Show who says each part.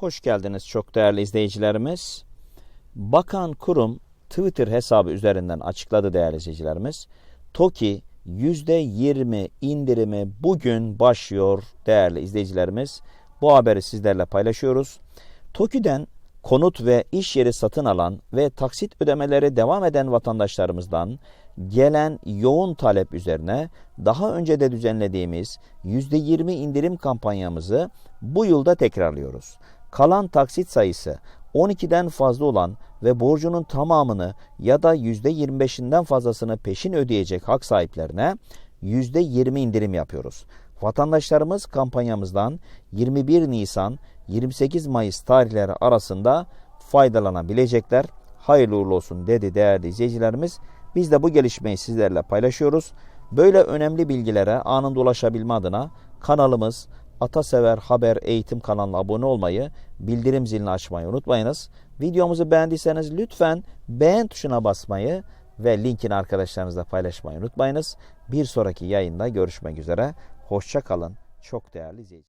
Speaker 1: Hoş geldiniz çok değerli izleyicilerimiz. Bakan kurum Twitter hesabı üzerinden açıkladı değerli izleyicilerimiz. TOKİ %20 indirimi bugün başlıyor değerli izleyicilerimiz. Bu haberi sizlerle paylaşıyoruz. TOKİ'den konut ve iş yeri satın alan ve taksit ödemeleri devam eden vatandaşlarımızdan gelen yoğun talep üzerine daha önce de düzenlediğimiz %20 indirim kampanyamızı bu yılda tekrarlıyoruz. Kalan taksit sayısı 12'den fazla olan ve borcunun tamamını ya da %25'inden fazlasını peşin ödeyecek hak sahiplerine %20 indirim yapıyoruz. Vatandaşlarımız kampanyamızdan 21 Nisan 28 Mayıs tarihleri arasında faydalanabilecekler. Hayırlı uğurlu olsun dedi değerli izleyicilerimiz. Biz de bu gelişmeyi sizlerle paylaşıyoruz. Böyle önemli bilgilere anında ulaşabilme adına kanalımız Atasever Haber Eğitim kanalına abone olmayı, bildirim zilini açmayı unutmayınız. Videomuzu beğendiyseniz lütfen beğen tuşuna basmayı ve linkini arkadaşlarınızla paylaşmayı unutmayınız. Bir sonraki yayında görüşmek üzere. Hoşça kalın. Çok değerli izleyiciler.